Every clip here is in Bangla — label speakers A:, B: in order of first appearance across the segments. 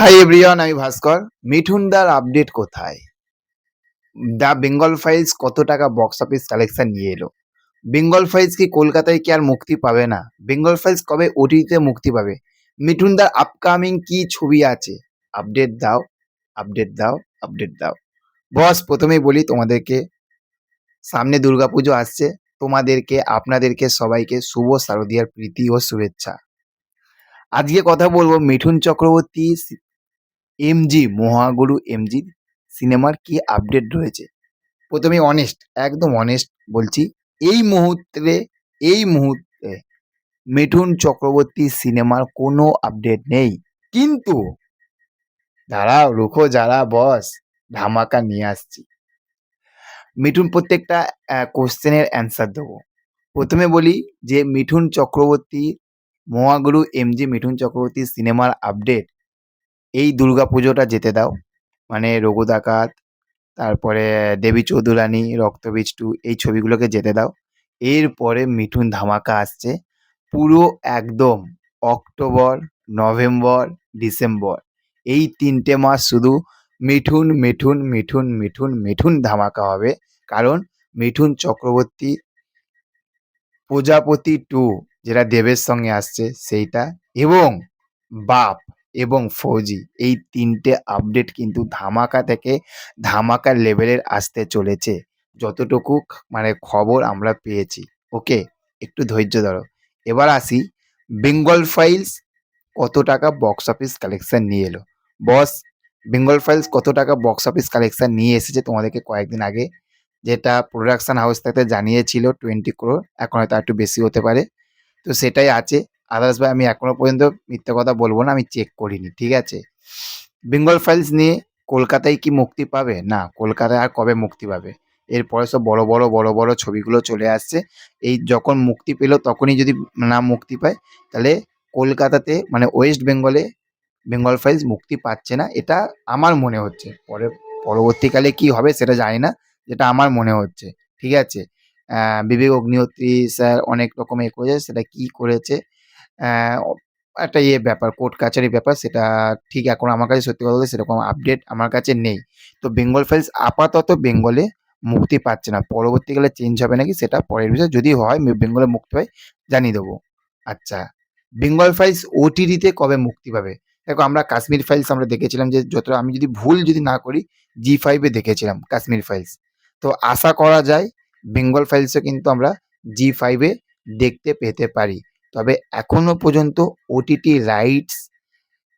A: হাই এভরিওয়ান আমি ভাস্কর। মিঠুনদার আপডেট কোথায়? দ্য বেঙ্গল ফাইলস কত টাকা বক্স অফিস কালেকশন নিয়ে এলো? বেঙ্গল ফাইলস কি কলকাতায় কি আর মুক্তি পাবে না? বেঙ্গল ফাইলস কবে ওটিতে মুক্তি পাবে? মিঠুনদার আপকামিং কি ছবি আছে? আপডেট দাও আপডেট দাও আপডেট দাও। বস প্রথমেই বলি তোমাদেরকে, সামনে দুর্গাপুজো আসছে। তোমাদেরকে, আপনাদেরকে সবাইকে শুভ শারদীয়ার প্রীতি ও শুভেচ্ছা। আজকে কথা বলব মিঠুন চক্রবর্তী এমজি মহাগুরু এমজি সিনেমার কি আপডেট রয়েছে? প্রথমে অনেস্ট একদম অনেস্ট বলছি, এই মুহূর্তে এই মুহূর্তে মিঠুন চক্রবর্তী সিনেমার কোনো আপডেট নেই। কিন্তু, দাঁড়াও, রুখো যারা বস ধামাকা নিয়ে আসছি। মিঠুন প্রত্যেকটা কোশ্চেনের অ্যান্সার দেবো। প্রথমে বলি যে, মিঠুন চক্রবর্তী, মহাগুরু এমজি মিঠুন চক্রবর্তী সিনেমার আপডেট এই দুর্গা পুজোটা যেতে দাও। মানে রঘু ডাকাত তারপরে দেবী চৌধুরানী রক্তবীজ টু এই ছবিগুলোকে যেতে দাও। এরপরে মিঠুন ধামাকা আসছে। পুরো একদম অক্টোবর, নভেম্বর, ডিসেম্বর। এই তিনটে মাস শুধু মিঠুন মিঠুন মিঠুন মিঠুন মিঠুন ধামাকা হবে। কারণ মিঠুন চক্রবর্তী প্রজাপতি টু, যেটা দেবের সঙ্গে আসছে, সেইটা এবং বাপ। এবং ফৌজি এই তিনটে আপডেট কিন্তু ধামাকা থেকে ধামাকার লেভেলের আসতে চলেছে। যতটুকু মানে খবর আমরা পেয়েছি। ওকে একটু ধৈর্য ধরো। এবার আসি বেঙ্গল ফাইলস কত টাকা বক্স অফিস কালেকশন নিয়ে এলো? বস বেঙ্গল ফাইলস কত টাকা বক্স অফিস কালেকশন নিয়ে এসেছে তোমাদেরকে কয়েকদিন আগে? যেটা প্রোডাকশান হাউস থেকে জানিয়েছিল টোয়েন্টি ক্রোর এখন হয়তো একটু বেশি হতে পারে। তো সেটাই আছে। আদার্স ভাই, আমি এখনও পর্যন্ত মিথ্যে কথা বলব না, আমি চেক করিনি, ঠিক আছে? বেঙ্গল ফাইলস নিয়ে কলকাতায় কি মুক্তি পাবে? না, কলকাতায় আর কবে মুক্তি পাবে? এরপরে সব বড় বড় বড় বড় ছবিগুলো চলে আসছে। এই যখন মুক্তি পেল, তখনই যদি না মুক্তি পায়, তাহলে কলকাতাতে মানে ওয়েস্ট বেঙ্গলে বেঙ্গল ফাইলস মুক্তি পাচ্ছে না, এটা আমার মনে হচ্ছে। পরে, পরবর্তীকালে কি হবে সেটা জানি না, যেটা আমার মনে হচ্ছে, ঠিক আছে? বিবেক অগ্নিহোত্রী স্যার অনেক রকম এ করেছে, সেটা কি করেছে? একটা ইয়ে ব্যাপার, কোর্ট কাছারি ব্যাপার, সেটা ঠিক এখন আমার কাছে সত্যি কথা বলতে সেরকম আপডেট আমার কাছে নেই। তো বেঙ্গল ফাইলস আপাতত বেঙ্গলে মুক্তি পাচ্ছে না। পরবর্তীকালে চেঞ্জ হবে নাকি সেটা পরের বিষয়। যদি হয় বেঙ্গলে মুক্তি পায় জানিয়ে দেবো। আচ্ছা বেঙ্গল ফাইলস ওটিটিতে কবে মুক্তি পাবে? দেখো, আমরা কাশ্মীর ফাইলস আমরা দেখেছিলাম যে, যত, আমি যদি ভুল যদি না করি জি ফাইভে দেখেছিলাম কাশ্মীর ফাইলস তো আশা করা যায় বেঙ্গল ফাইলসও কিন্তু আমরা জি ফাইভে দেখতে পেতে পারি। তবে এখনও পর্যন্ত ওটিটি রাইটস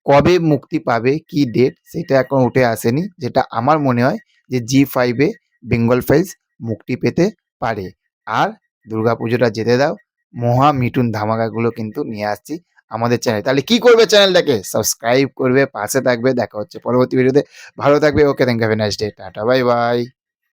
A: কবে মুক্তি পাবে, কি ডেট সেটা এখন উঠে আসেনি। যেটা আমার মনে হয় যে জি ফাইভে বেঙ্গল ফাইলস মুক্তি পেতে পারে। আর দুর্গাপুজোটা যেতে দাও, মহা মিঠুন ধামাকাগুলো কিন্তু নিয়ে আসছি আমাদের চ্যানেল তাহলে কি করবে চ্যানেলটাকে সাবস্ক্রাইব করবে, পাশে থাকবে। দেখা হচ্ছে পরবর্তী ভিডিওতে ভালো থাকবে okay thank have nice day tata bye bye